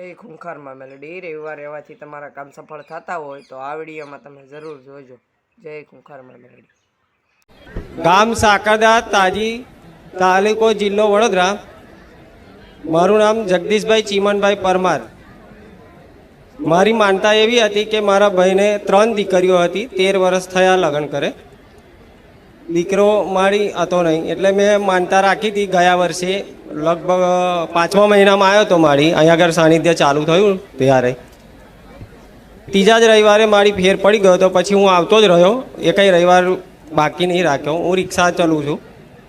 જય ખૂંખારમાં મેલડી રવિવાર રહેવાથી તમારા કામ સફળ થતા હોય તો આ વિડીયોમાં તમે જરૂર જોજો. જય ખૂંખારમાં મેલેડી. ગામ સાકરદા, તાજી તાલુકો જિલ્લો વડોદરા. મારું નામ જગદીશભાઈ ચીમનભાઈ પરમાર. મારી માનતા એવી હતી કે મારા ભાઈને ત્રણ દીકરીઓ હતી, તેર વર્ષ થયા લગ્ન કરે. દીકરો મારી હતો નહીં, એટલે મેં માનતા રાખી હતી ગયા વર્ષે લગભગ પાંચમા મહિનામાં આવ્યો હતો મારી. અહીંયા આગળ સાનિધ્ય ચાલુ થયું ત્યારે ત્રીજા જ રવિવારે મારી ફેર પડી ગયો તો પછી હું આવતો જ રહ્યો. એ કંઈ રવિવાર બાકી નહીં રાખ્યો. હું રિક્ષા ચલું છું.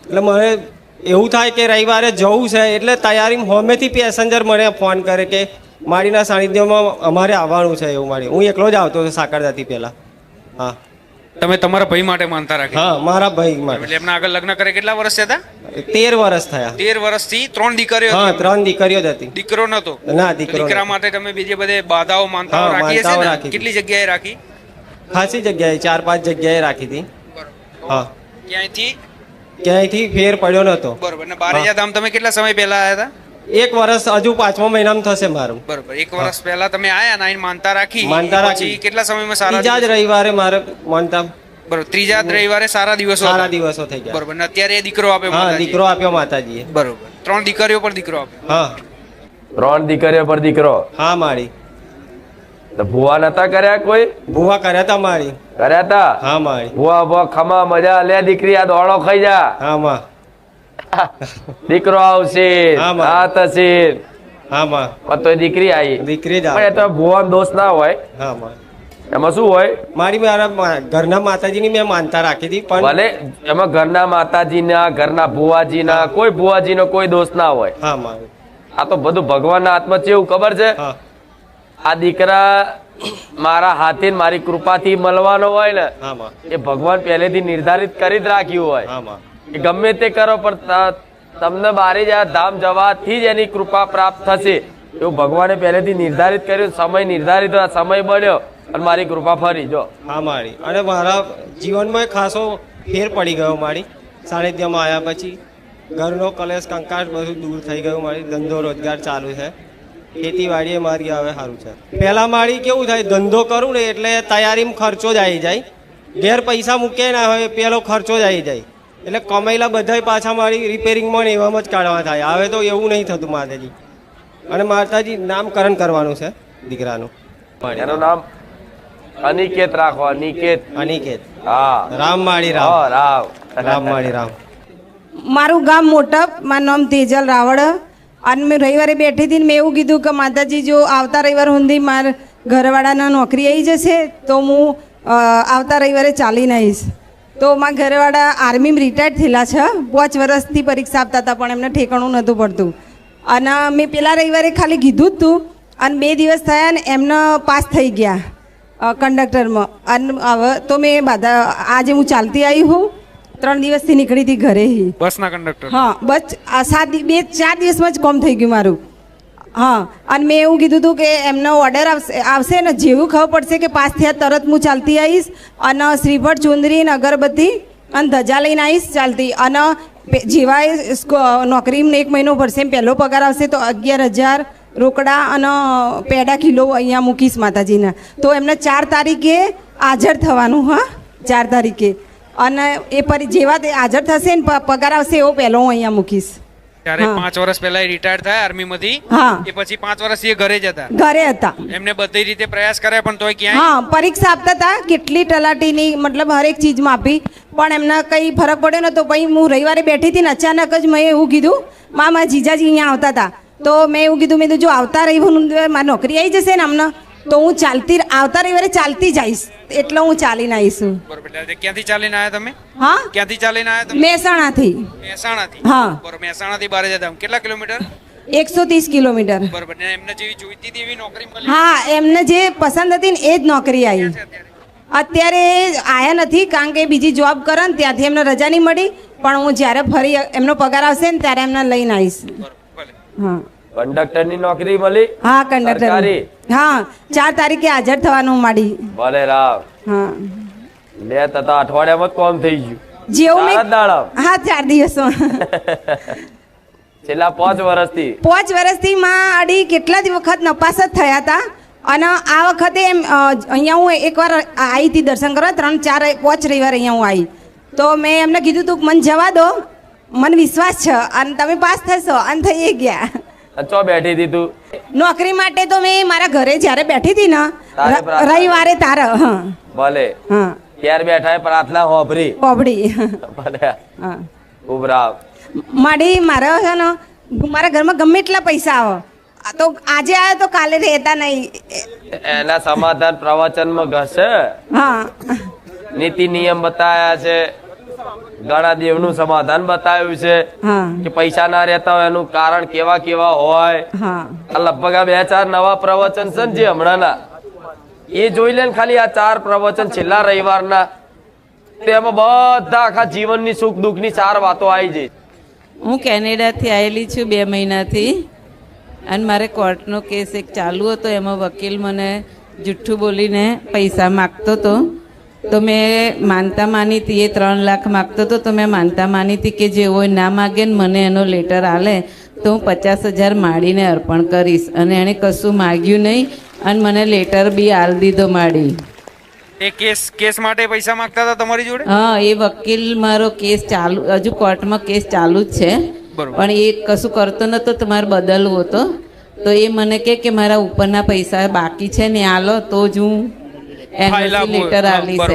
એટલે મને એવું થાય કે રવિવારે જવું છે એટલે તૈયારી હોમેથી પેસેન્જર મને ફોન કરે કે મારીના સાનિધ્યમાં અમારે આવવાનું છે એવું મારી. હું એકલો જ આવતો હતો સાકરદાથી પહેલાં. હા. તમે તમારા ભાઈ માટે માનતા રાખી હા મારા ભાઈ માટે. એટલે એમના આગળ લગ્ન કરે કેટલા વર્ષ હતા? તેર વર્ષ થયા. તેર વર્ષથી ત્રણ દીકરીઓ હા ત્રણ દીકરીઓ જ હતી. દીકરો નતો ના દીકરો દીકરા માટે તમે બીજે બધે બાધાઓ માનતા રાખી હશે. કેટલી જગ્યાએ રાખી? ખાસી જગ્યાએ ચાર પાંચ જગ્યાએ રાખી હતી. હા. ક્યાંયથી? ક્યાંયથી ફેર પડ્યો નતો બરોબર. ને બારેજા ધામ તમે કેટલા સમય પહેલા આવ્યા હતા? એક વર્ષ હજુ પાંચમો મહિનામાં થશે મારું. બરોબર. એક વર્ષ પહેલા તમે આયા ના માનતા રાખી માનતા રાખી. કેટલા સમયમાં સારા ત્રીજા જ રવિવારે મારે માનતા. બરોબર. ત્રીજા જ રવિવારે સારા દિવસો સારા દિવસો થઈ ગયા. બરોબર. અત્યારે એ દીકરો આપ્યો હા દીકરો આપ્યો માતાજીએ. બરોબર. ત્રણ દીકરીઓ પર દીકરો આપ્યો. હા. ત્રણ દીકરીઓ પર દીકરો? હા મારી. તો ભુવા નતા કર્યા કોઈ? ભુવા કર્યા તા મારી. કર્યા તા? હા મારી. ભુવા ભુવા ખમા મજા. લે દીકરી આ દોડો ખાઈ જા. હા માં. દીકરો આવશે આ થશે દીકરી આવી. દીકરી જ પણ એ તો ભુવાનો દોષ ના હોય. એમાં શું હોય? મારી મારા ઘરના માતાજીની મેં માનતા રાખી હતી પણ ભલે એમાં ઘરના માતાજીના ઘરના ભુવાજીના કોઈ ભુવાજીનો કોઈ દોષ ના હોય. હા આ તો બધું ભગવાનના હાથમાં છે એવું ખબર છે? આ દીકરા મારા હાથે મારી કૃપાથી મળવાનો હોય ને એ ભગવાન પહેલેથી નિર્ધારિત કરી જ રાખ્યું હોય. ગમે તે કરો, પણ તમને બારે જ આ ધામ જવાથી જ એની કૃપા પ્રાપ્ત થશે. એવું ભગવાને પહેલેથી નિર્ધારિત કર્યું, સમય નિર્ધારિત સમય બન્યો, અને મારી કૃપા ફરી, જો. હા, મારી. અને મારા જીવનમાં ખાસો ફેર પડી ગયો મારી. સાનિધ્યમાં આવ્યા પછી ઘરનો કલેશ કંકાશ બધું દૂર થઈ ગયું મારી. ધંધો, રોજગાર ચાલુ છે. ખેતીવાડીએ મારી હવે સારું છે. પહેલાં મારી કેવું થાય, ધંધો કરું ને એટલે તૈયારીમાં ખર્ચો જ આવી જાય. ઘેર પૈસા મૂકે ના હોય, પેલો ખર્ચો જ આવી જાય. એટલે કમાયેલા બધાય પાછા મારી રિપેરિંગમાં ને એવામાં જ કાઢવા થાય. હવે તો એવું નહીં થતું માતાજી. અને માતાજી નામકરણ કરવાનું છે દીકરાનું. એનું નામ અનિકેત રાખો અનિકેત. અનિકેત. હા. રામ. માળી હા, રામ. રામ રામ. માળી રામ મારું ગામ મોટપ મારું નામ તેજલ રાવળ. અને મેં રવિવારે બેઠી હતી ને મેં એવું કીધું કે માતાજી જો આવતા રવિવાર સુધી મારા ઘરવાળાના નોકરી આવી જશે તો હું આવતા રવિવારે ચાલીને આવીશ તો મારા ઘરવાળા આર્મીમાં રિટાયર્ડ થયેલા છે. પાંચ વર્ષથી પરીક્ષા આપતા હતા પણ એમને ઠેકાણું નહોતું પડતું. અને મેં પેલા રવિવારે ખાલી કીધું જ હતું અને બે દિવસ થયા ને એમને પાસ થઈ ગયા કંડક્ટરમાં અને હવે તો મેં બાધા આજે હું ચાલતી આવી હું. ત્રણ દિવસથી નીકળી હતી ઘરે બસના કંડક્ટર હા બસ આ સાત બે ચાર દિવસમાં જ કોમ થઈ ગયું મારું. હા, અને મેં એવું કીધું હતું કે એમનો ઓર્ડર આવશે આવશે ને, જેવું ખબર પડશે કે પાસ થયા તરત હું ચાલતી આવીશ, અને શ્રીફળ ચુંદરી ને અગરબત્તી અને ધજા લઈને આવીશ ચાલતી. અને જેવા નોકરીને એક મહિનો ભરશે પહેલો પગાર આવશે તો અગિયાર હજાર રોકડા અને પેડા કિલો અહીંયા મૂકીશ માતાજીના. તો એમને ચાર તારીખે હાજર થવાનું, હા, ચાર તારીખે. અને એ પરી, જેવા તે હાજર થશે ને પગાર આવશે એવો પહેલો હું અહીંયા મૂકીશ. ત્યારે પાંચ વર્ષ પહેલા રિટાયર થયા આર્મી માંથી એ પછી પાંચ વર્ષ એ ઘરે જ હતા. ઘરે હતા. એમને બધી રીતે પ્રયાસ કર્યા પણ તોય ક્યાંય હા પરીક્ષા આપતા હતા કેટલી તલાટીની મતલબ હરેક ચીજમાં આપી. પણ એમને કંઈ ફરક પડ્યો નતો પછી હું રવિવારે બેઠી હતી ને અચાનક જ મેં એવું કીધું મા મારા જીજાજી અહીંયા આવતા હતા. તો મેં એવું કીધું મેં કીધું જો આવતા રહી મારી નોકરી આવી જશે ને અમને તો હું ચાલતી આવતા રવિવારે ચાલતી જઈશ. એટલે હું ચાલીને આવીશું બરોબર એટલે ક્યાંથી ચાલીને આવ્યા તમે? હા? ક્યાંથી ચાલીને આવ્યા તમે? મહેસાણાથી. મહેસાણાથી? હા. બરોબર મહેસાણાથી બારે જતા કેટલા કિલોમીટર? એકસો ત્રીસ કિલોમીટર. બરોબર એમને જેવી જોઈતી હતી એવી નોકરી મળી? હા એમને જે પસંદ હતી ને એ જ નોકરી આવી. અત્યારે? આયા નથી કારણ કે બીજી જોબ કરે ને ત્યાંથી એમને રજા નહીં મળી. પણ હું જ્યારે ફરી એમનો પગાર આવશે ને ત્યારે એમને લઈને આવીશ. બરોબર ભલે હા નોકરી મળી. હા કંડક્ટર હા ચાર તારીખે હાજર થવાનું માડી. ભલે રામ. હા. લે તતા અઠવાડિયામાં કોમ થઈ ગયું. જેવું મેં દાડા. હા ચાર દિવસમાં છેલ્લા પાંચ વર્ષથી. પાંચ વર્ષથી માં અડી કેટલા દી વખત નપાસ જ થયા હતા. અને આ વખતે એમ અહીંયા હું એકવાર આવી હતી દર્શન કરવા ત્રણ ચાર પાંચ રવિવાર અહીંયા હું આવી તો મેં એમને કીધું તું કે મને જવા દો. મને વિશ્વાસ છે. અને તમે પાસ થશો. અને થઈ ગયા. ચો બેઠી હતી તું? નોકરી માટે તો મેં મારા ઘરે જ્યારે બેઠી હતી ને રવિવારે તારે હા. ભલે. હા. ક્યારે બેઠા પ્રાર્થના હોભરી. પોબડી ભલે. હા. રામ મારા છે ને મારા ઘરમાં ગમે એટલા પૈસા આવે. આ તો આજે આવે તો કાલે રહેતા નહીં. એના સમાધાન પ્રવચનમાં ઘસે. હા. નીતિ નિયમ બતાયા છે. ઘણા દેવનું સમાધાન બતાવ્યું છે કે પૈસા ના રહેતા હોય એનું કારણ કેવા કેવા હોય. આ લગભગ આ બે ચાર નવા પ્રવચન છે ને જે હમણાંના. એ જોઈ લે ને ખાલી આ ચાર પ્રવચન છેલ્લા રવિવારના. તેમાં બધા આખા જીવનની સુખ દુઃખની ચાર વાતો આવી જઈ હું કેનેડાથી આવેલી છું બે મહિનાથી. અને મારે કોર્ટનો કેસ એક ચાલુ હતો. એમાં વકીલ મને જુઠ્ઠું બોલીને પૈસા માગતો હતો તો મેં માનતા માની હતી એ ત્રણ લાખ માગતો હતો તો મેં માનતા માની હતી કે જે હોય ના માગે ને મને એનો લેટર આલે તો હું પચાસ હજાર માડીને અર્પણ કરીશ. અને એણે કશું માગ્યું નહીં અને મને લેટર બી આલ દીધો માડી. એ કેસ કેસ માટે પૈસા માંગતા હતા તમારી જોડે? હા એ વકીલ મારો કેસ ચાલુ હજુ કોર્ટમાં કેસ ચાલુ જ છે. પણ એ કશું કરતો નતો તો મારે બદલવો હતો. તો એ મને કે મારા ઉપરના પૈસા બાકી છે ને આલો તો જ હું આપું. લેટર હા, આલીશ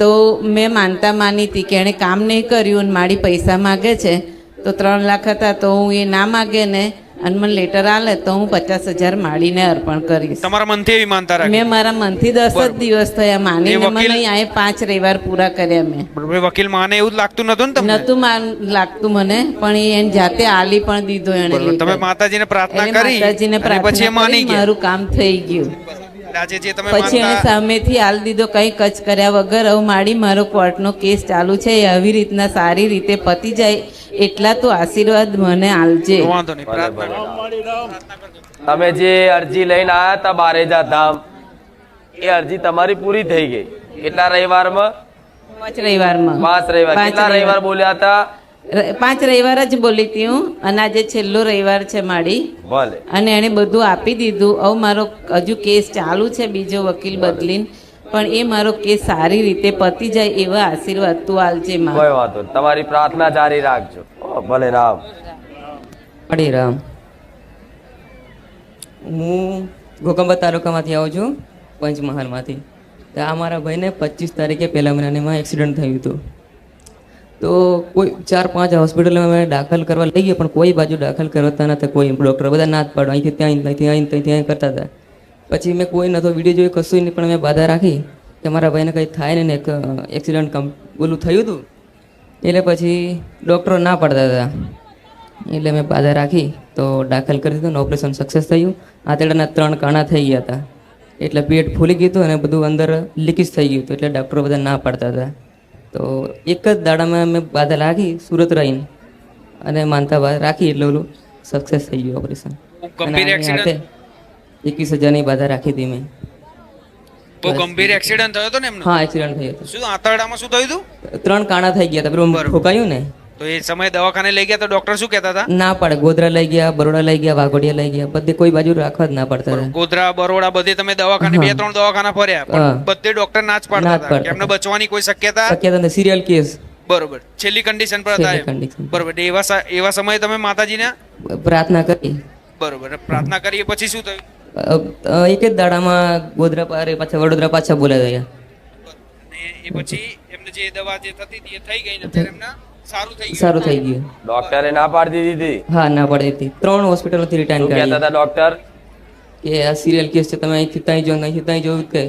તો મેં માનતા માની હતી કે એણે કામ નહીં કર્યું અને મારી પૈસા માગે છે. તો ત્રણ લાખ હતા તો હું એ ના માગે ને અને મને લેટર આલે તો હું પચાસ હજાર માળીને અર્પણ કરીશ. તમારા મનથી એવી માનતા રાખી. મેં મારા મનથી દસ જ દિવસ થયા માનીને મને અહીંયા પાંચ રવિવાર પૂરા કર્યા મેં. વકીલ માને એવું લાગતું નતું ને નતું માન લાગતું મને પણ એને જાતે આલી પણ દીધો એને તમે માતાજીને પ્રાર્થના કરી માતાજીને પ્રાર્થના માની કરી મારું કામ થઈ ગયું. આજે જે તમે પછી એને સામેથી હાલ દીધો કંઈ કચ કર્યા વગર હવે માડી મારો કોર્ટનો કેસ ચાલુ છે એ આવી રીતના સારી રીતે પતી જાય એટલા તો આશીર્વાદ મને આલજે વાંધો નહીં પ્રાર્થના તમે જે અરજી લઈને આવ્યા હતા બારેજા ધામ એ અરજી તમારી પૂરી થઈ ગઈ. કેટલા રવિવારમાં? પાંચ રવિવારમાં. પાંચ રવિવાર. કેટલા રવિવાર બોલ્યા હતા? પાંચ રવિવાર જ બોલી હતી હું અને આજે છેલ્લો રવિવાર છે માડી. ભલે. અને એણે બધું આપી દીધું. હવે મારો હજુ કેસ ચાલુ છે બીજો વકીલ બદલીને. પણ એ મારો કેસ સારી રીતે પતી જાય એવા આશીર્વાદ તું આલજે માં. કોઈ વાંધો નહીં. તમારી પ્રાર્થના જારી રાખજો. ઓ, ભલે રામ. અડી રામ. હું ગોકંબા તાલુકામાંથી આવું છું પંચમહાલમાંથી. તો આ મારા ભાઈને પચીસ તારીખે પહેલા મહિનામાં એક્સિડન્ટ થયું હતું. તો કોઈ ચાર, પાંચ હોસ્પિટલમાં અમે દાખલ કરવા લઈ ગયા, પણ કોઈ બાજુ દાખલ કરતા નતા, કોઈ ડૉક્ટર બધા ના જ પાડો. અહીંથી ત્યાં અહીંથી અહીં ત્યાં અહીં કરતા હતા. પછી મેં કોઈ નતો વીડિયો જોયો કશું નહીં, પણ મેં બાધા રાખી કે મારા ભાઈને કંઈ થાય ને એક એક્સિડન્ટ કમ, ઓલું થયું હતું એટલે પછી ડૉક્ટરો ના પાડતા હતા. એટલે મેં બાધા રાખી તો દાખલ કરી દીધું ઓપરેશન સક્સેસ થયું. આંતરડાના ત્રણ કાણા થઈ ગયા હતા. એટલે પેટ ફૂલી ગયું હતું અને બધું અંદર લીકેજ થઈ ગયું હતું. એટલે ડૉક્ટરો બધા ના પાડતા હતા. તો એક જ દાડામાં મેં બાધા રાખી સુરત રહીને અને માનતા બાદ રાખી એટલે ઓલું સક્સેસ થઈ ગયું ઓપરેશન? એકવીસ હજારની બાધા રાખી હતી મેં. ગંભીર એક્સિડન્ટ થયો હતો ને એમનો? હા એક્સિડન્ટ થયો હતું. શું આંતરડામાં શું થયું હતું? ત્રણ કાણા થઈ ગયા હતા. પેલું. ઠોકાયું ને તો એ સમયે દવાખાને લઈ ગયા તો ડોક્ટર શું કહેતા હતા? ના પડે ગોધરા લઈ ગયા બરોડા લઈ ગયા વાઘોડિયા લઈ ગયા બધે કોઈ બાજુ રાખવા જ ના પડતા હતા. ગોધરા બરોડા બધે તમે દવાખાને બે ત્રણ દવાખાના ફર્યા પણ બધે ડોક્ટર ના જ પાડતા ના જ હતા. કે પાડતા. એમને બચવાની કોઈ શક્યતા? શક્યતા સિરિયલ કેસ બરોબર. છેલ્લી કન્ડિશન પર હતા છેલ્લી એમ. condition. બરોબર. એટલે એવા સ- એવા સમયે તમે માતાજીને પ્રાર્થના કરી. બરોબર. પ્રાર્થના કરીએ પછી શું થયું? અ, અ, એક જ દાડામાં ગોધરા પારે પાછા વડોદરા પાછા બોલાઈ ગયા અને એ પછી એમને જે દવા જે થતી હતી એ થઈ ગઈ ને અત્યારે એમને? સારું થઈ ગયું. ડોક્ટરે ના પાડી દીધી હતી? હા ના પાડી હતી ત્રણ હોસ્પિટલથી રિટર્ન કર્યા કહેતા હતા ડોક્ટર કે આ સિરિયલ કેસ છે તમે અહીંથી ત્યાં જો અહીંથી ત્યાં જોયું કે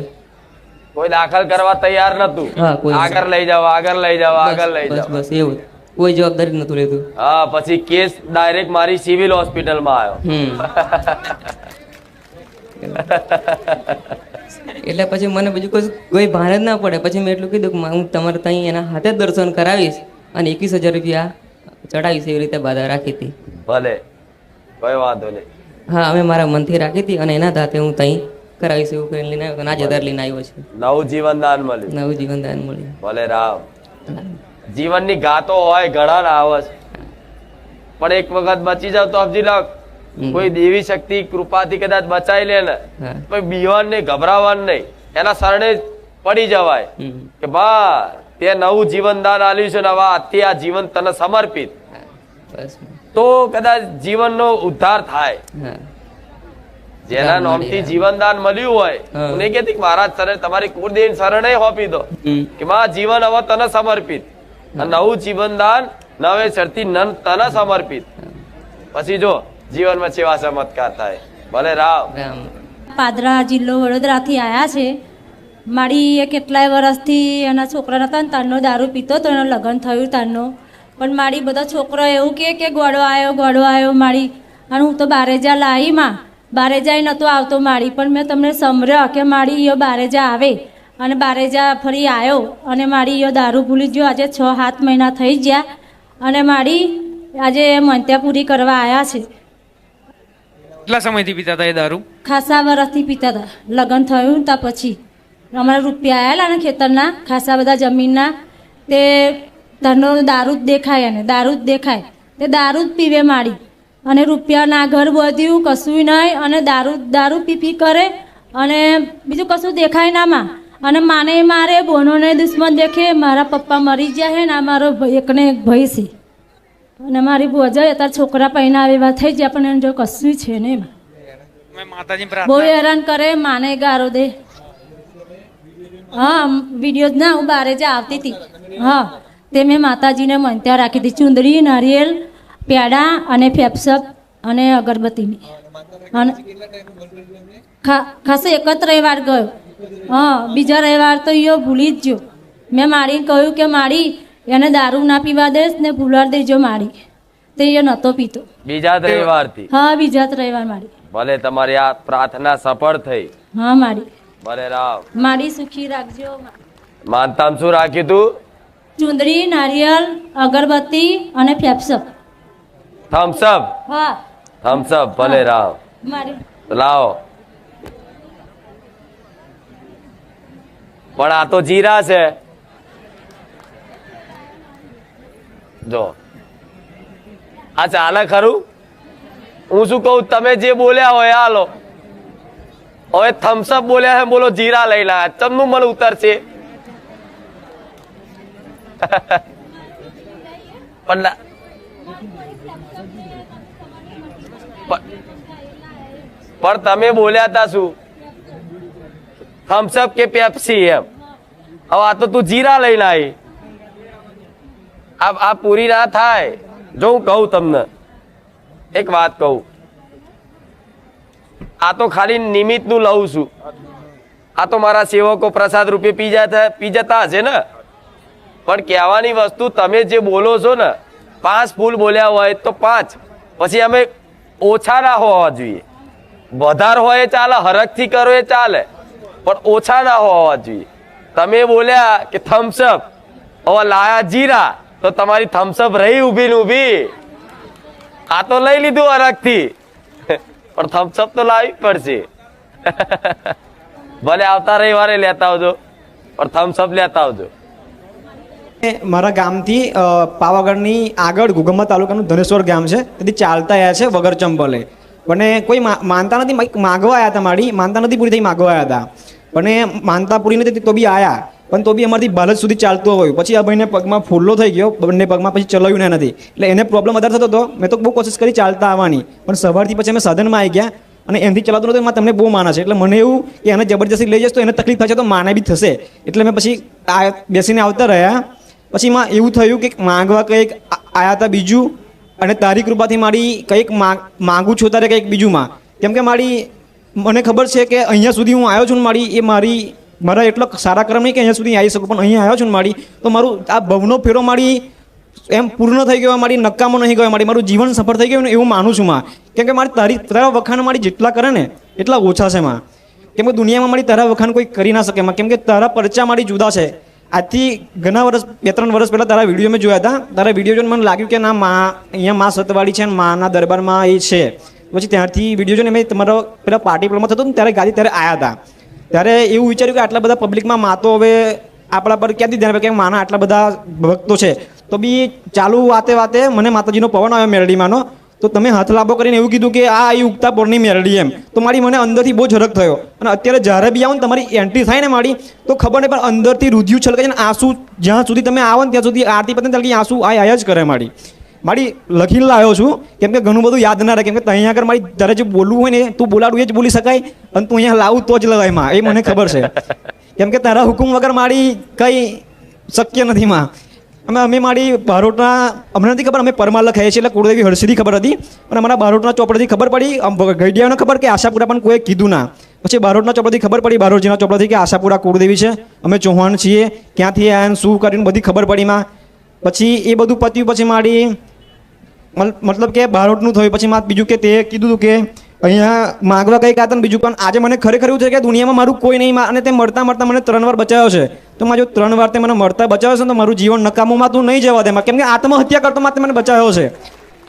કોઈ દાખલ કરવા તૈયાર નતું હા, કોઈ આગળ લઈ જાઓ આગળ લઈ જાઓ આગળ લઈ જાઓ. બસ એવું કોઈ જવાબદારી નતું લેતું હા પછી કેસ ડાયરેક્ટ મારી સિવિલ હોસ્પિટલમાં આવ્યો. એટલે પછી મને બીજું કોઈ કોઈ ભાન જ ના પડે. પછી મેં એટલું કીધું કે હું તમારે ત્યાં એના હાથે જ દર્શન કરાવીશ. અને એકવીસ હજાર રૂપિયા ચડાવીશ એવી રીતે બાધા રાખી હતી. ભલે કોઈ વાંધો નહીં. હા અમે મારા મનથી રાખી હતી અને એના સાથે હું ત્યાં કરાવીશ એવું કરીને લઈને આવ્યો નાજ આધાર લઈને આવ્યો છે. નવું જીવન દાન મળ્યું. નવું જીવન દાન મળ્યું. ભલે રામ. જીવનની ગાતો હોય ઘણા ના આવે છે પણ એક વખત બચી જાવ તો સમજી લો કોઈ દેવી શક્તિ કૃપાથી કદાચ બચાવી લે ને હા. બીવાન નહીં ગભરાવાનું નહીં. એના શરણે પડી જવાય. કે બા તે નવું જીવન દાન આલ્યું છે નવા તે આ જીવન તને સમર્પિત. તો કદાચ જીવનનો ઉદ્ધાર થાય. જેના નામથી જીવનદાન મળ્યું હોય કહેતી કે મારા શરણે તમારી કુળદેવી શરણે હોપી દો. કે માં જીવન હવે તને સમર્પિત. નવું જીવનદાન નવેસરથી નન તને સમર્પિત. પછી જો જીવનમાં સેવા ચમત્કાર થાય. ભલે રામ. પાદરા જિલ્લો વડોદરાથી આવ્યા છે. મારી એ કેટલાય વર્ષથી એના છોકરા હતા ને તારનો દારૂ પીતો તો એનું લગ્ન થયું તારનો. પણ મારી બધા છોકરો એવું કહે કે ગોળો આવ્યો ગોળો આવ્યો મારી. અને હું તો બારેજા લાવી માં બારેજા નહોતો આવતો મારી. પણ મેં તમને સમર્યો કે મારી ઈયો બારેજા આવે અને બારેજા ફરી આવ્યો અને મારી ઈયો દારૂ ભૂલી ગયો. આજે છ સાત મહિના થઈ ગયા અને મારી આજે મંત્યા પૂરી કરવા આવ્યા છે. કેટલા સમયથી પીતા હતા એ દારૂ? ખાસા વર્ષથી પીતા હતા લગ્ન થયું ત્યાં પછી. અમારા રૂપિયા આવેલા ને ખેતરના ખાસા બધા જમીનના તે ધરનો દારૂ જ દેખાય એને દારૂ જ દેખાય. તે દારૂ જ પીવે માડી અને રૂપિયાના ઘર બધ્યું કશું નહીં અને દારૂ દારૂ પી પી કરે અને બીજું કશું દેખાય ના માં. અને માને મારે બોનોને દુશ્મન દેખે મારા પપ્પા મરી ગયા છે ને આ મારો ભાઈ- એકને એક ભાઈ છે. અને મારી ભોજાઈ અત્યારે છોકરા પહેલા એવા થઈ ગયા પણ એને જો કશું છે નહીં એમાં. બહુ હેરાન કરે માને ગારો દે. હા વીડિયો ના હું બારે જ આવતી હતી. હા તે મેં માતાજીને મંત્યા રાખી હતી. ચુંદડી નારિયેલ પેડા અને ફેફસપ અને અગરબત્તીની. અને ખાસ એક જ રવિવાર ગયો. હા બીજા રવિવાર તો યો ભૂલી જ જો મેં મારીને કહ્યું કે મારી એને દારૂ ના પીવા દેશ ને ભૂલાડ દેજો મારી. તે એ નહોતો પીતો. બીજા રવિવારથી? હા બીજા જ રવિવાર મારી. ભલે તમારી આ પ્રાર્થના સફળ થઈ. હા મારી. ભલે રાવ મારી સુખી રાખજો. માનતામ શું રાખ્યું તું? ચુંદડી નારિયેલ અગરબત્તી અને ફેફસપ થમ્સઅપ? હા. થમ્સઅપ ભલે રાવ મારી લાવો. પણ આ તો જીરા છે. જો. આ ચાલે ખરું? હું શું કહું? તમે જે બોલ્યા હોય આ લો હવે થમ્સઅપ બોલ્યા છે, બોલો જીરા લઈ લાયા ચમનું મન ઉતરશે. પણ પણ- તમે બોલ્યા હતા શું? થમ્સઅપ કે પેપ્સી એમ? હવે આ તો તું જીરા લઈને આવી આ પૂરી ના થાય. જો હું કહું તમને, એક વાત કહું. આ તો ખાલી નિમિત્તનું લઉં છું. આ તો મારા સેવકો પ્રસાદ રૂપે પી જતા પી જતા હશે ને? પણ કહેવાની વસ્તુ તમે જે બોલો છો ને, પાંચ ફૂલ બોલ્યા હોય તો પાંચ. પછી અમે ઓછા ના હોવા જોઈએ. વધાર હોય ચાલે, હરખથી કરો એ ચાલે, પણ ઓછા ના હોવા જોઈએ. તમે બોલ્યા કે થમ્સઅપ હવે લાયા જીરા, તો તમારી થમ્સઅપ રહી ઊભી ને ઊભી. આ તો લઈ લીધું હરખથી. પણ થમ્સઅપ તો લાવવી પડશે. ભલે આવતા રવિવારે લેતા આવજો. પણ થમ્સઅપ લેતા આવજો. મારા ગામથી પાવાગઢની આગળ ગુગમ્મા તાલુકાનું ધનેશ્વર ગામ છે. તેથી ચાલતા આવ્યા છે વગર ચંપલે. પણ કોઈ માનતા નથી માગવા આવ્યા હતા મારી. માનતા નથી પૂરી થઈ, માગવા આવ્યા હતા. એ માનતા પૂરી નથી તો બી આવ્યા પણ તો બી અમારથી બાલજ સુધી ચાલતો હોય. પછી આ ભાઈને પગમાં ફૂલ્લો થઈ ગયો, બંને પગમાં પછી ચલાવ્યું ના નથી. એટલે એને પ્રોબ્લેમ વધારે થતો હતો. મેં તો બહુ કોશિશ કરી ચાલતા આવવાની. પણ સવારથી પછી અમે સાધનમાં આવી ગયા અને એનાથી ચલાવતો નતો એમાં તમને બહુ માને છે એટલે મને એવું કે એને જબરજસ્તી લઈ જશે તો એને તકલીફ થશે તો માને બી થશે. એટલે મેં પછી બેસીને આવતા રહ્યા. પછી માં એવું થયું કે માંગવા કંઈક આવ્યા હતા બીજું અને તારી કૃપાથી મારી કંઈક માગ- માગું છું તારે કંઈક બીજુંમાં. કેમ કે મારી, મને ખબર છે કે અહીંયા સુધી હું આવ્યો છું ને મારી, એ મારી મારા એટલો સારા ક્રમ નહીં કે અહીંયા સુધી આવી શકું, પણ અહીંયા આવ્યો છું મારી, તો મારું આ ભવનો ફેરો મારી એમ પૂર્ણ થઈ ગયો, મારી નકામો નહીં ગયો, મારી, મારું જીવન સફળ થઈ ગયું ને એવું માનું છું માં. કેમ કે મારી તારી, તારા વખાણ મારી જેટલા કરે ને, એટલા ઓછા છે માં. કેમ કે દુનિયામાં મારી તારા વખાણ કોઈ કરી ના શકે માં. કેમ કે તારા પરચા મારી જુદા છે. આજથી ઘણા વર્ષ, બે, ત્રણ વર્ષ પહેલાં તારા વીડિયો મેં જોયા હતા. તારા વીડિયો જોઈને મને લાગ્યું કે ના, મા, અહીંયા મા સતવાળી છે અને માના દરબારમાં એ છે. પછી ત્યાંથી વીડિયો જોઈને મેં તમારો પેલા પાર્ટી પ્લોમાં થતો ને, ત્યારે ગાડી ત્યારે આવ્યા હતા. ત્યારે એવું વિચાર્યું કે આટલા બધા પબ્લિકમાં માતો હવે આપણા પર ક્યાંથી ધ્યાન કે માના આટલા બધા ભક્તો છે. તો બી ચાલુ વાતે વાતે મને માતાજીનો પવન આવ્યો મેરડીમાંનો. તો તમે હાથ લાંબો કરીને એવું કીધું કે આ એ ઉગતા પોરની મેરડી એમ. તો મારી મને અંદરથી બહુ ઝરક થયો. અને અત્યારે જ્યારે બી આવો ને તમારી એન્ટ્રી થાય ને મારી, તો ખબર નહીં, પણ અંદરથી રુધિયું છલકે છે ને આંસુ જ્યાં સુધી તમે આવો ને ત્યાં સુધી આરતી પતને ત્યાં લગી આંસુ આ આયા જ કરે મારી. મારી લખીને લાવ્યો છું કેમ કે ઘણું બધું યાદ ના રહે કેમ કે અહીંયા આગળ મારી તારે જે બોલવું હોય ને તું બોલાડું એ જ બોલી શકાય અને તું અહીંયા લાવું તો જ લગાયમાં એ મને ખબર છે. કેમ કે તારા હુકુમ વગર મારી કંઈ શક્ય નથી માં. અમે અમે મારી બારોટના અમને નથી ખબર અમે પરમાર લખાઈએ છીએ એટલે કુળદેવી હર્ષિથી ખબર હતી અને અમારા બારોટના ચોપડેથી ખબર પડી ગઈડિયાને ખબર કે આશાપુરા પણ કોઈ કીધું ના. પછી બારોટના ચોપડાથી ખબર પડી બારોટજીના ચોપડાથી કે આશાપુરા કુળદેવી છે અમે ચૌહાણ છીએ ક્યાંથી આયા શું કરીને બધી ખબર પડી માં. પછી એ બધું પત્યું પછી મારી મતલબ કે બારોટનું થયું. પછી મારે બીજું કે તે કીધું હતું કે અહીંયા માગવા કંઈક હતા બીજું પણ આજે મને ખરેખર એવું છે કે દુનિયામાં મારું કોઈ નહીં અને તે મળતા મળતા મને ત્રણ વાર બચાવ્યો છે. તો મારે ત્રણ વાર તે મને મળતા બચાવ્યો છે તો મારું જીવન નકામોમાં તું નહીં જવા દે. કેમ કે આત્મહત્યા કરતો માં મને બચાવ્યો છે.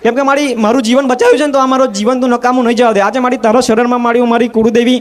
કેમ કે મારી, મારું જીવન બચાવ્યું છે ને તો આ મારું જીવન તું નકામું નહીં જવા દે. આજે મારી તારા શરણમાં મારી મારી કુળદેવી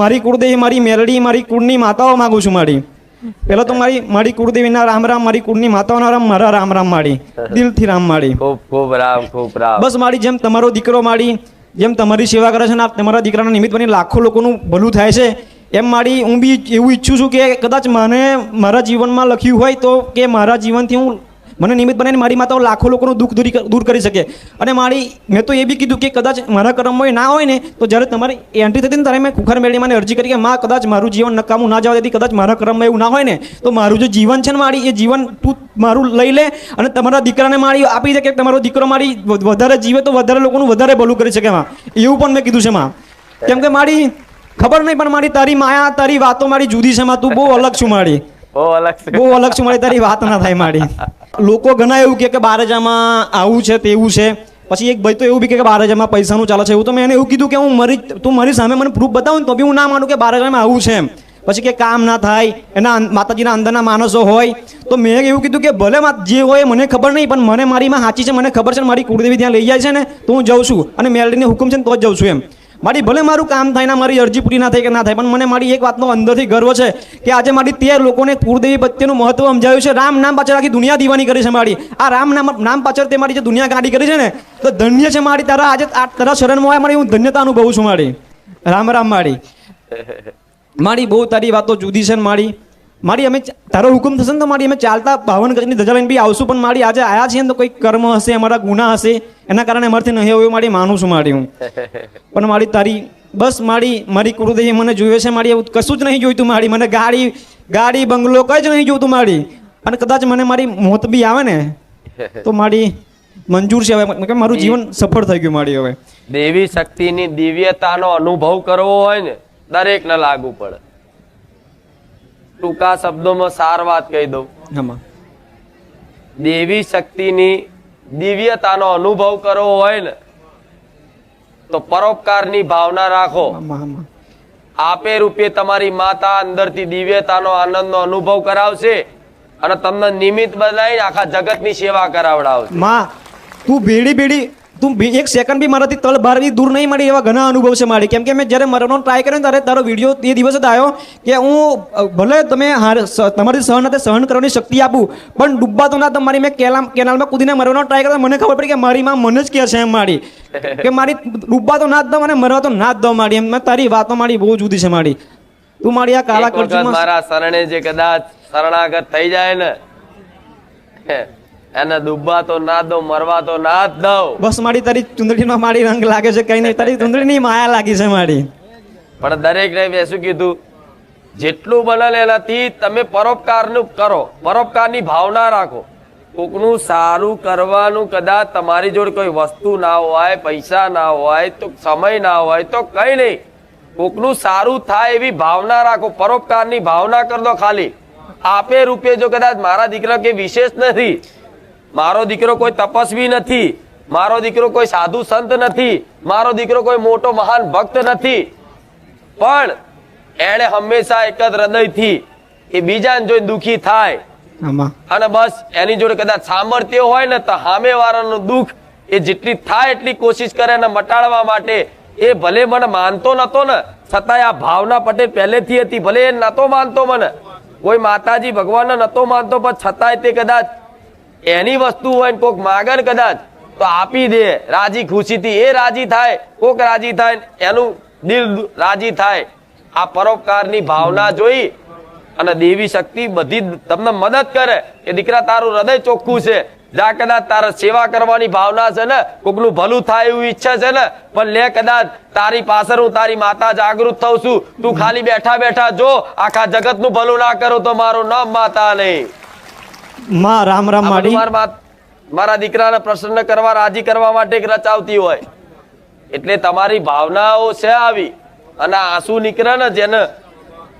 મારી કુળદેવી, મારી મેરડી મારી કુળની માતાઓ માગું છું મારી. પહેલા તો મારી મારી કુળદેવીના રામ રામ મારી કુળની માતાઓના રામ મારા રામ રામ માળી દિલથી રામ માળી ખૂબ ખૂબ રામ ખૂબ રામ. બસ મારી જેમ તમારો દીકરો માળી જેમ તમારી સેવા કરે છે ને આ તમારા દીકરાના નિમિત્ત બની લાખો લોકોનું ભલું થાય છે. એમ મારી હું બી એવું ઈચ્છું છું કે કદાચ મને મારા જીવનમાં લખ્યું હોય તો કે મારા જીવનથી હું મને નિમિત્ત બનાવીને મારી માતાઓ લાખો લોકોનું દુઃખ દૂરી દૂર કરી શકે. અને મારી, મેં તો એ બી કીધું કે કદાચ મારા કર્મમાં ના હોય ને, તો જ્યારે તમારી એન્ટ્રી થતી ને, ત્યારે મેં ખુખર મેળવી મને અરજી કરી કે માં, કદાચ મારું જીવન નકામું ના જવા દેતી, કદાચ મારા કર્મમાં એવું ના હોય ને, તો મારું જે જીવન છે ને મારી, એ જીવન તું મારું લઈ લે અને તમારા દીકરાને મારી આપી દે કે તમારો દીકરો મારી વધારે જીવે તો વધારે લોકોનું વધારે ભલું કરી શકે માં એવું પણ મેં કીધું છે માં કેમ કે મારી ખબર નહીં, પણ મારી તારી માયા, તારી વાતો મારી જુદી છે માં તું બહુ અલગ છું મારી. બહુ અલગ છે. બહુ તારી વાત ના થાય મારી. લોકો ઘણા એવું કે કે બારેજામાં આવું છે, તેવું છે. પછી એક ભાઈ તો એવું બી કે બારેજામાં પૈસાનું ચાલે છે. એવું તો મેં એને એવું કીધું કે હું મારી, તું મારી સામે મને પ્રૂફ બતાવું ને તો બી હું ના માનું કે બારેજામાં આવું છે એમ. પછી કે કામ ના થાય, એના માતાજીના અંદરના માણસો હોય. તો મેં એવું કીધું કે ભલે જે હોય મને ખબર નહીં, પણ મને મારીમાં સાચી છે, મને ખબર છે મારી કુળદેવી ત્યાં લઈ જાય છે ને, તો હું જાઉં છું. અને મેલડીને હુકમ છે ને તો જ જાઉં છું એમ. મારી ભલે મારું કામ થાય ને મારી અરજી પૂરી ના થાય કે ના થાય, પણ મને મારી એક વાતનો અંદરથી ગર્વ છે કે આજે મારી તેર લોકોને કુળદેવી પ્રત્યેનું મહત્વ સમજાવ્યું છે. રામ નામ પાછળ આખી દુનિયા દીવાની કરી છે મારી. આ રામ નામ નામ પાછળ તે મારી જે દુનિયા ગાડી કરી છે ને, તો ધન્ય છે મારી. તારા આજે તારા શરણમાં આવે મારી, હું ધન્યતા અનુભવું છું મારી. રામ રામ મારી. મારી બહુ તારી વાતો જુદી છે ને મારી. મારી અમે તારો હુકમ થશે ને તો મારી અમે ચાલતા ભાવન ગજની ધજા લઈને બી આવશું પણ મારી આજે આયા છીએ ને તો કોઈ કર્મ હશે અમારા ગુના હશે એના કારણે અમારથી નહીં આવ્યું મારી માનું છું મારી હું. પણ મારી તારી બસ મારી મારી કુળદેવી મને જોઈએ છે મારી એવું કશું જ નહીં જોઈતું મારી મને ગાડી ગાડી બંગલો કઈ જ નહીં જોઈતું મારી. અને કદાચ મને મારી મોત બી આવે ને તો મારી મંજૂર છે હવે મારું જીવન સફળ થઈ ગયું મારી હવે. દેવી શક્તિની દિવ્યતાનો અનુભવ કરવો હોય ને દરેકને લાગુ પડે. ટૂંકા શબ્દોમાં સાર વાત કહી દઉં. દેવી શક્તિની દિવ્યતાનો અનુભવ કરવો હોય ને તો પરોપકારની ભાવના રાખો. આપે રૂપે તમારી માતા અંદરથી દિવ્યતાનો આનંદનો અનુભવ કરાવશે અને તમને નિમિત્ત બદલાઈ આખા જગતની સેવા કરાવડાવશે. માં તું ભેડી ભેડી તું એક સેકન્ડ બી મારાથી તળ બહારથી દૂર નહીં મળી એવા ઘણા અનુભવ છે મારી. કેમ કે મેં જ્યારે મરવાનો ટ્રાય કર્યો ત્યારે તારો વીડિયો એ દિવસ જ આવ્યો કે હું ભલે તમે તમારી સહન hatte સહન કરવાની શક્તિ આપું પણ ડૂબવાતો ના તમારી મેં કેલા કેનાલમાં કૂદીને મરવાનો ટ્રાય કર્યો મને ખબર પડી કે મારી માં મને જ કહે છે એમ મારી. કે મારી ડૂબવા તો ના જ દઉં અને મરવા તો ના જ દઉં મારી. એમ મેં તારી વાતો મારી બહુ જુદી છે મારી. તું મારી આ કાળા મારા શરણે જે કદાચ શરણાગત થઈ જાય ને એને ડૂબવા તો ના દો મરવા તો ના જ દઉં. બસ મારી તારી ચુંદડીનો મારી રંગ લાગે છે કઈ નહીં તારી ચુંદડીની માયા લાગી છે મારી. પણ દરેકને મેં શું કીધું? જેટલું બને એનાથી તમે પરોપકારનું કરો પરોપકારની ભાવના રાખો. કોકનું સારું કરવાનું કદાચ તમારી જોડે કોઈ વસ્તુ ના હોય પૈસા ના હોય તો સમય ના હોય તો કઈ નહીં. કોકનું સારું થાય એવી ભાવના રાખો પરોપકારની ભાવના કર દો ખાલી. આપે રૂપે જો કદાચ મારા દીકરા કે વિશેષ નથી મારો દીકરો કોઈ તપસ્વી નથી. મારો દીકરો કોઈ સાધુ સંત નથી. મારો દીકરો કોઈ મોટો મહાન ભક્ત નથી. પણ એણે હંમેશા એક જ હૃદયથી એ બીજાને જોઈ દુખી થાય. અને બસ એની જોડે કદાચ સામર્થ્ય હોય ને તો સામે વાળાનું દુઃખ એ જેટલી થાય એટલી કોશિશ કરે એને મટાડવા માટે. એ ભલે મને માનતો નતો ને છતાંય આ ભાવના પટેલ પહેલેથી હતી. ભલે એ નતો માનતો મને. કોઈ માતાજી ભગવાનને નતો માનતો પણ છતાંય તે કદાચ એની વસ્તુ હોય ને કોક માગણ કદાચ, તો આપી દે. રાજી ખુશીથી. એ રાજી થાય, કોક રાજી થાય એનું દિલ રાજી થાય. આ પરોપકારની ભાવના જોઈ અને દેવી શક્તિ બધી તમને મદદ કરે. કે દીકરા તારું હૃદય ચોખ્ખું છે. જા કદાચ તારા સેવા કરવાની ભાવના છે ને, કોકનું ભલું થાય એવું ઈચ્છે છે ને, પણ લે કદાચ તારી પાછળ હું તારી માતા જાગૃત થઉં છું. તું ખાલી બેઠા બેઠા જો, આખા જગતનું ભલું ના કરું તો મારું નામ માતા નહીં. માં રામ રામ માડી. મારા દીકરાને પ્રસન્ન કરવા રાજી કરવા માટે એક રચાવતી હોય. એટલે તમારી ભાવનાઓ છે આવી. અને આંસુ નીકળે ને જેને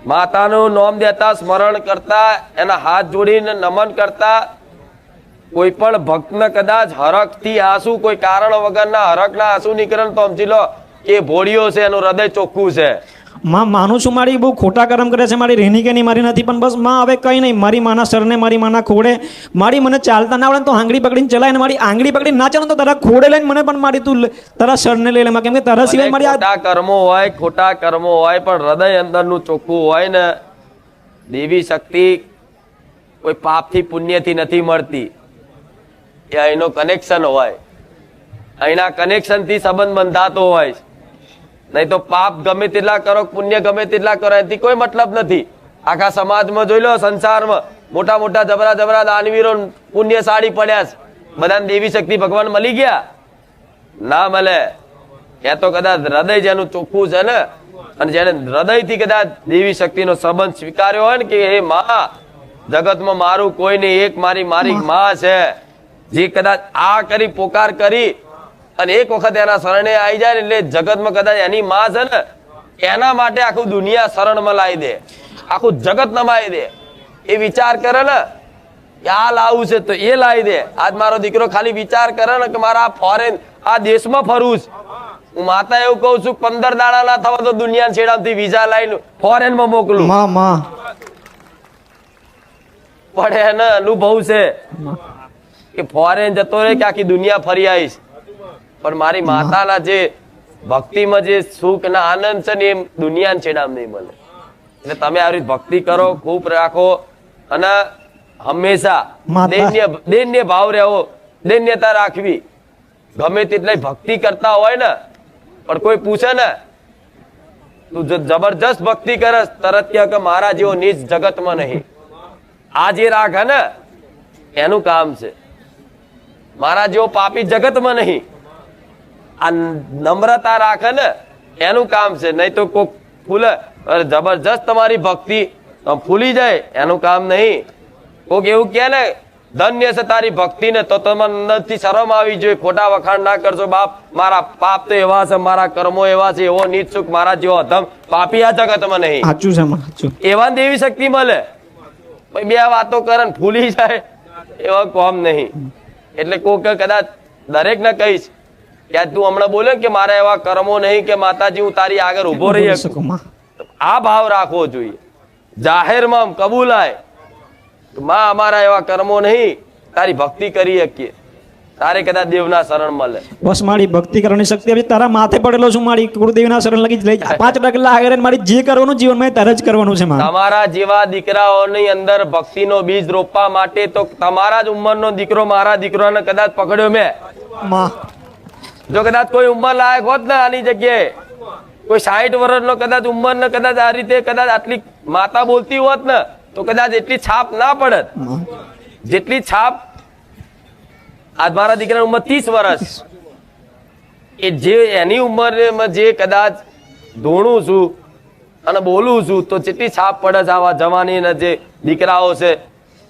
માતાનું નામ દેતા સ્મરણ કરતા એના હાથ જોડીને નમન કરતા કોઈ પણ ભક્તને કદાચ હરખથી આંસુ કોઈ કારણ વગરના હરખના આંસુ નીકળે તો સમજી લો કે ભોળીઓ છે એનું હૃદય ચોખ્ખું છે. માં માનું છું મારી બહુ ખોટા કરમ કરે છે મારી રહેની કે નહીં મારી નથી પણ બસમાં હવે કંઈ નહીં. મારી માના સરને મારી માના ખોડે મારી મને ચાલતા ના આવડે તો આંગળી પકડીને ચલાય ને મારી આંગળી પકડીને ના ચાલે તો તારા ખોડે લઈને મને પણ મારી તું તારા સરને લઈ લે. કેમ કે તારા સિવાય મારી આ કર્મો હોય ખોટા કર્મો હોય પણ હૃદય અંદરનું ચોખ્ખું હોય ને દેવી શક્તિ કોઈ પાપથી પુણ્યથી નથી મળતી. એ અહીંનો કનેક્શન હોય. અહીંના કનેક્શનથી સંબંધ બંધાતો હોય નહીં તો પાપ ગમે તેટલા કરો પુણ્ય ગમે તેટલા કરો એથી કોઈ મતલબ નથી. આખા સમાજમાં જોઈ લો સંસારમાં મોટા મોટા જબરા જબરા દાનવીરો પુણ્યશાળી પડ્યા છે. બધાને દેવી શક્તિ ભગવાન મળી ગયા. ના મળે. એ તો કદાચ હૃદય જેનું ચોખ્ખું છે ને? અને જેને હૃદયથી કદાચ દેવી શક્તિનો સંબંધ સ્વીકાર્યો હોય ને કે હે મા જગતમાં મારું કોઈ નહીં એક મારી મારી મા છે. જે કદાચ આ કરી પોકાર કરી અને એક વખત એના શરણે આવી જાય એટલે જગતમાં કદાચ એની માં છે ને એના માટે આખું દુનિયા શરણમાં લાવી દે. આખું જગત નમાવી દે. એ વિચાર કરે ને આ લાવવું છે તો એ લાવી દે. આજ મારો દીકરો ખાલી વિચાર કરે ને કે મારા ફોરેન આ દેશમાં ફરવું છે. હું માતા એવું કહું છું પંદર દાડા ના થવા તો દુનિયા છેડાથી વિઝા લાઈને ફોરેનમાં મોકલું. પણ એને અનુભવ છે કે ફોરેન જતો રહે કે આખી દુનિયા ફરી આવીશ. પણ મારી માતાના જે ભક્તિમાં જે સુખ ના આનંદ છે ને એ દુનિયા છેડામ નહીં મળે. એટલે તમે આવી રીતે ભક્તિ કરો ખૂબ રાખો અને હંમેશા દૈન્ય દૈન્ય ભાવ રહેવો દૈન્યતા રાખવી. ગમે તેટલી ભક્તિ કરતા હોય ને પણ કોઈ પૂછે ને તું જબરજસ્ત ભક્તિ કરસ તરત કહે કે મારા જેવો નીચ જગતમાં નહીં. આ જે રાખ હે ને એનું કામ છે. મારા જેવો પાપી જગતમાં નહીં. આ નમ્રતા રાખે ને એનું કામ છે. નહીં તો કોક ફૂલે અરે જબરજસ્ત તમારી ભક્તિ ફૂલી જાય એનું કામ નહીં. કોક એવું કહે ને ધન્ય છે તારી ભક્તિ ને તો તમને અંદરથી શરમ આવી જોઈએ ખોટા વખાણ ના કરશો. બાપ મારા પાપ તો એવા છે મારા કર્મો એવા છે એવો નીચ સુખ મારા જેવો અધમ પાપી આ જગતમાં નહીં. સાચું છે એવા દેવી શક્તિ મળે. બે વાતો કરે ને ફૂલી જાય એવા કોમ નહીં. એટલે કોક કદાચ દરેક ને કહીશ કે તું હમણાં બોલે કે મારા એવા કર્મો નહીં કે માતાજી હું તારી આગળ ઊભો રહી શકું આ ભાવ રાખવો જોઈએ. જાહેરમાં કબૂલાયમાં અમારા એવા કર્મો નહીં તારી ભક્તિ કરી શકીએ. તારે કદાચ દેવના શરણ મળે. બસ મારી ભક્તિ કરવાની શક્તિ હવે તારા માથે પડેલો છું મારી ગુરુદેવના શરણ લગી લઈ. પાંચ ડગલા આગળ મારી જે કરવાનું જીવનમાં મેં તારે જ કરવાનું છે તમારા જેવા દીકરાઓની અંદર ભક્તિનો બીજ રોપવા માટે તો તમારા જ ઉંમરનો દીકરો મારા દીકરાને કદાચ પકડ્યો મેં. માં જો કદાચ કોઈ ઉંમર લાયક હોત ને આની જગ્યાએ, કોઈ સાઠ વર્ષનો કદાચ ઉંમર ને કદાચ આ રીતે કદાચ આટલી માતા બોલતી હોત ને, તો કદાચ એટલી છાપ ના પડત. જેટલી છાપ આજ મારા દીકરાની ઉંમર ત્રીસ વર્ષ. એ જે એની ઉંમરમાં જે કદાચ ધોણું છું અને બોલું છું, તો જેટલી છાપ પડે છે આવા જવાનીના જે દીકરાઓ છે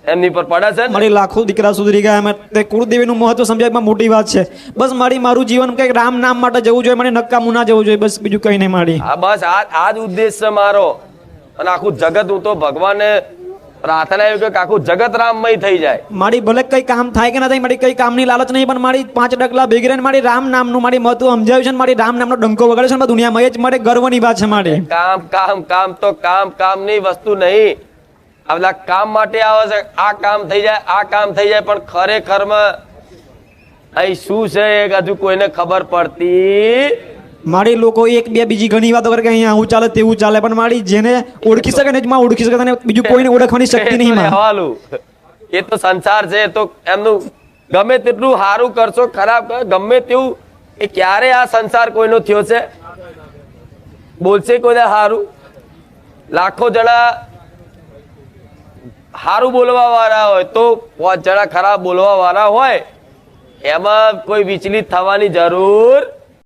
એમની પર પડે છે મારી લાખો દીકરા સુધરી ગયા. એમાં તે કુળદેવીનું મહત્વ સમજાવવામાં મોટી વાત છે. બસ મારી મારું જીવન કંઈક રામ નામ માટે જવું જોઈએ મને નક્કામું ના જવું જોઈએ બસ બીજું કંઈ નહીં મારી. હા બસ આ આ જ ઉદ્દેશ છે મારો. અને આખું જગત હું તો ભગવાને પ્રાર્થના એવું કે આખું જગત રામમય થઈ જાય. મારી ભલે કઈ કામ થાય કે ના થાય મારી કઈ કામની લાલચ નહીં પણ મારી પાંચ ડગલા ભેગી રહીને મારી રામ નામનું મારી મહત્વ સમજાવ્યું છે મારી રામ નામનો ડંકો વગાડે છે દુનિયામાં એ જ મારે ગર્વની વાત છે મારે. કામ કામ કામ તો કામ કામની વસ્તુ નહીં. આ કામ માટે આવે છે. આ કામ થઈ જાય આ કામ થઈ જાય પણ ખરેખર અહીં શું છે એ હજુ કોઈને ખબર પડતી મારી લોકો એક બે બીજી ઘણી વાતો કરે કે અહીંયા આવું ચાલે તેવું ચાલે પણ મારી જેને ઓળખી શકે ને માં ઓળખી શકે તને બીજું કોઈને ઓળખવાની શક્તિ નહીં હવાલું. એ તો સંસાર છે તો એમનું ગમે તેટલું સારું કરશો ખરાબ કરો ગમે તેવું એ ક્યારે આ સંસાર કોઈનો થયો છે? બોલશે કોઈને સારું લાખો જણા સારું બોલવાવાળા હોય તો પાંચ જણા ખરાબ બોલવાવાળા હોય એમાં કોઈ વિચલિત થવાની જરૂર